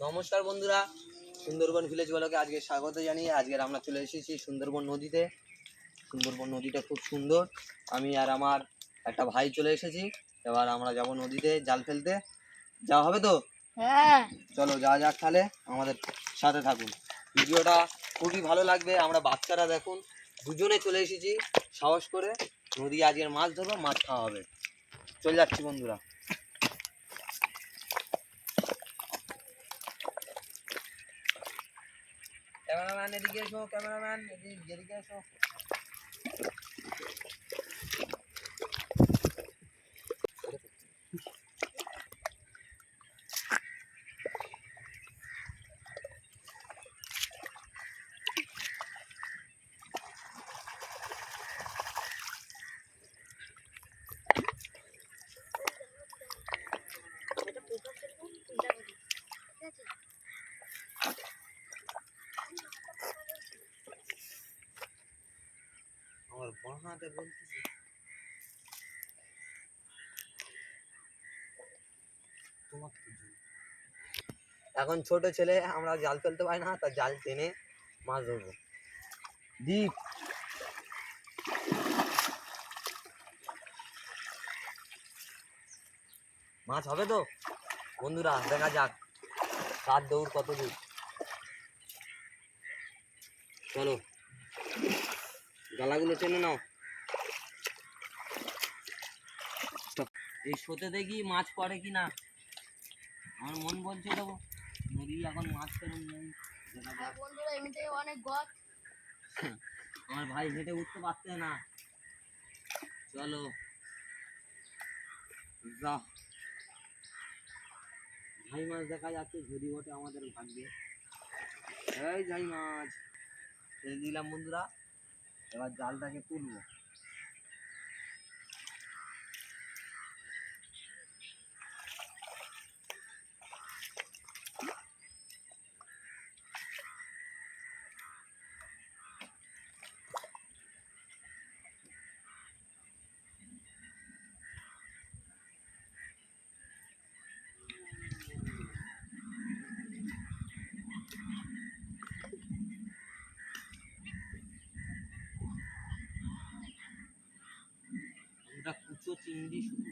নমস্কার বন্ধুরা সুন্দরবন ভিলেজ বলকে আজকে স্বাগত জানিয়ে আজকের আমরা চলে এসেছি সুন্দরবন নদীতে। সুন্দরবন নদীটা খুব সুন্দর। আমি আর আমার একটা ভাই চলে এসেছি। এবার আমরা যাব নদীতে জাল ফেলতে। যাওয়া হবে তো? হ্যাঁ। চলো যা যাক তাহলে আমাদের সাথে থাকুন। ভিডিওটা খুবই ভালো লাগবে। আমরা বাচ্চারা দেখুন দুজনে চলে এসেছি সাহস করে। নদী আজকের মাছ ধরবো মাছ খাওয়া হবে। চলে যাচ্ছি বন্ধুরা। ক্যামেরাম্যান এদিকে এসো ক্যামেরাম্যান এদিকে এদিকে এসো বলতেছি? এখন ছোট ছেলে আমরা জাল ফেলতে পারি না তার জাল টেনে মাছ ধরবো। দীপ। মাছ হবে তো? বন্ধুরা দেখা যাক। কার দৌড় কত দূর। চলো। গালাগুলো টেনে নাও। এই শোতে দেখি মাছ পড়ে কি না আমার মন বলছে তো নদী এখন মাছ ফেরন। বন্ধুরা এমনিতে অনেক আমার ভাই হেঁটে উঠতে পারছে না। চলো। যা। ঝাই মাছ দেখা যাচ্ছে ঝুড়ি ওঠে আমাদের ভাগ্যে। এই ঝাই মাছ। ছেড়ে দিলাম বন্ধুরা। এবার জালটাকে তুলবো। আমরা কুচো চিংড়ি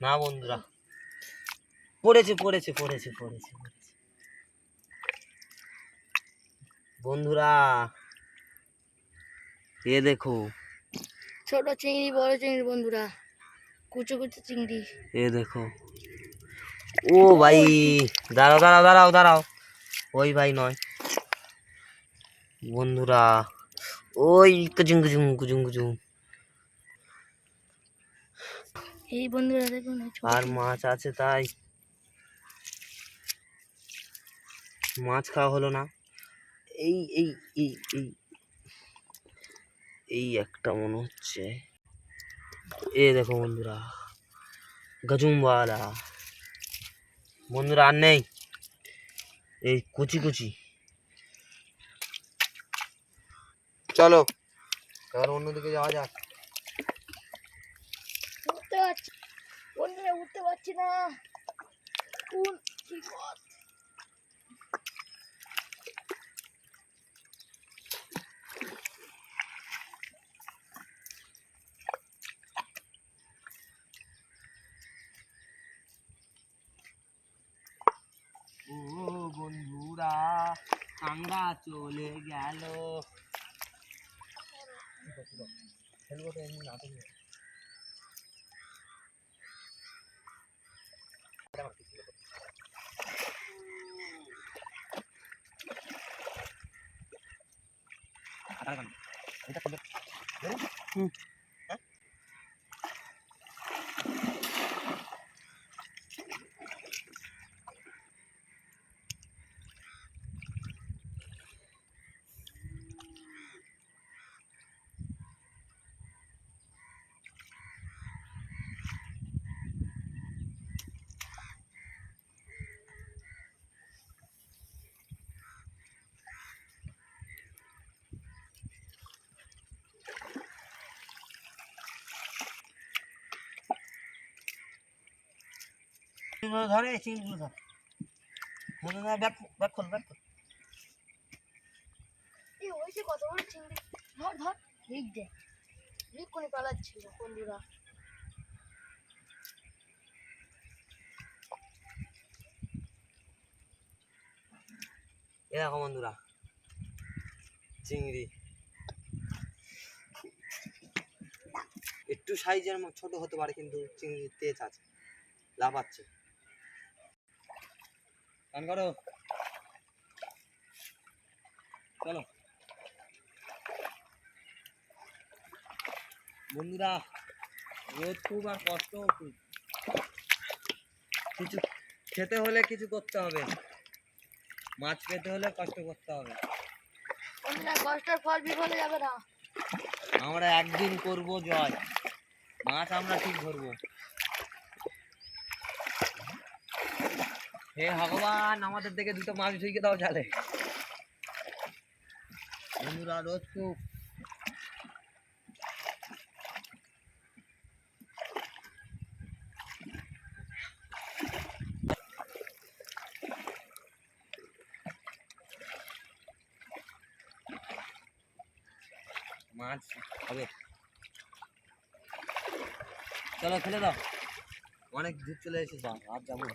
না বন্ধুরা। পড়েছে পড়েছে পড়েছে পড়েছে পড়েছে। বন্ধুরা এ দেখো। ছোট চিংড়ি বড় চিংড়ি বন্ধুরা। কুচো কুচো চিংড়ি। এ দেখো। ও ভাই দাঁড়াও দাঁড়াও দাঁড়াও দাঁড়াও। ওই ভাই নয়। বন্ধুরা ওই কুচুং কুচুং কুচুং কুচুং এই বন্ধুরা দেখুন এই ছোট- আর মাছ আছে তাই। মাছ খাওয়া হলো না। এই এই এই এই। এই একটা মনে হচ্ছে। এ দেখো বন্ধুরা গজুমওয়ালা। বন্ধুরা আর নেই। এই কুচি কুচি। চলো এবার অন্যদিকে যাওয়া যাক। উঠতে পারছি বন্ধুরা উঠতে পারছি না। কোন কি পথ ও বন্ধুরা কাঙ্গা চলে গেল। খেলব তো এমনি নাটক হুম চিংড়িগুলো ধরে এই চিংড়িগুলো ধর। বন্ধুরা ব্যাক ব্যাক কর ব্যাক কর। এই হয়েছে কত বড় চিংড়ি। ধর দে। পালাচ্ছিল বন্ধুরা এ দেখো বন্ধুরা চিংড়ি। একটু সাইজের ছোট হতে পারে কিন্তু চিংড়ি তেজ আছে লাফাচ্ছে। কান করো চলো। বন্ধুরা রোদ খুব আর কষ্ট খুব কিছু খেতে হলে কিছু করতে হবে। মাছ পেতে হলে কষ্ট করতে হবে। বন্ধুরা কষ্টের ফল বিফলে যাবে না। আমরা একদিন করব জয়। মাছ আমরা ঠিক ধরবো। হে ভগবান, আমাদের থেকে দুটো মাছ ঢুকে দাও জালে বন্ধুরা রোদ খুব। মাছ হবে চলো ফেলে দাও। অনেক দূর চলে এসেছি, আর যাব না।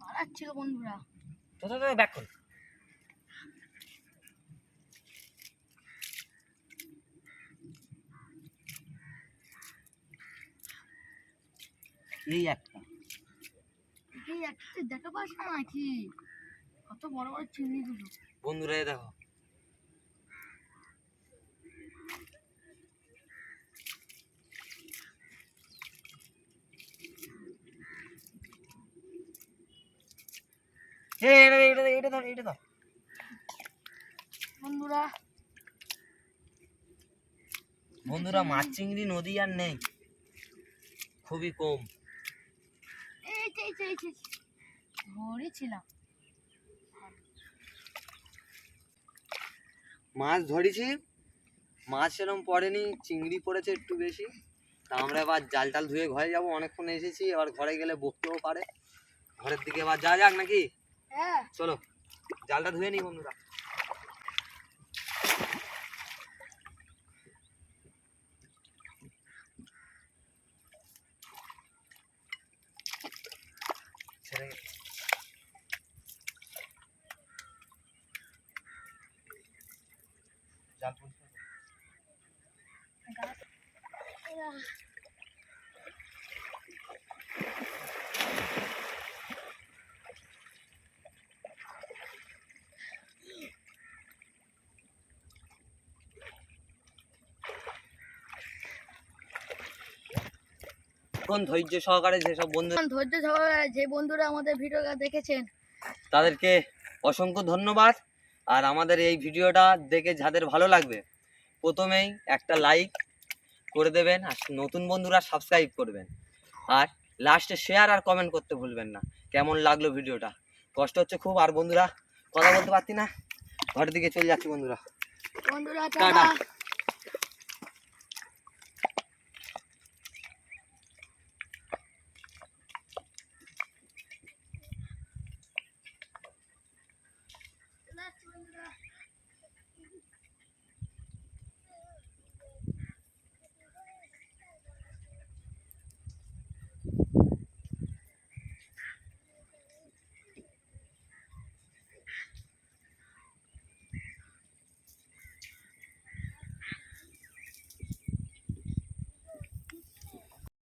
পালাচ্ছিল বন্ধুরা। তো তো ব্যাক কর। এই একটা। এই একটা দেখা পাস না নাকি? কত বড় বড় চিংড়ি গুলো। বন্ধুরা দেখো এই, এটা এটা এটা ধর এটা ধর বন্ধুরা। বন্ধুরা মাছ চিংড়ি নদী আর নেই। খুবই কম। ধরেছিলাম। মাছ ধরেছি। মাছ সেরকম পড়েনি চিংড়ি পড়েছে একটু বেশি। তা আমরা এবার জাল টাল ধুয়ে ঘরে যাব। অনেকক্ষণ এসেছি এবার ঘরে গেলে বকতেও পারে। ঘরের দিকে এবার যা যাক নাকি? চলো জালটা ধুয়ে নিই বন্ধুরা। জাল কোন ধৈর্য সহকারে যেসব বন্ধু ধৈর্য সহকারে যে বন্ধুরা আমাদের ভিডিওটা দেখেছেন। তাদেরকে অসংখ্য ধন্যবাদ। আর আমাদের এই ভিডিওটা দেখে যাদের ভালো লাগবে প্রথমেই একটা লাইক করে দেবেন আর নতুন বন্ধুরা সাবস্ক্রাইব করবেন। আর লাস্টে শেয়ার আর কমেন্ট করতে ভুলবেন না। কেমন লাগল ভিডিওটা? কষ্ট হচ্ছে খুব। আর বন্ধুরা কথা বলতে পারছি না? ঘরের দিকে চলে যাচ্ছি বন্ধুরা। বন্ধুরা। টাটা।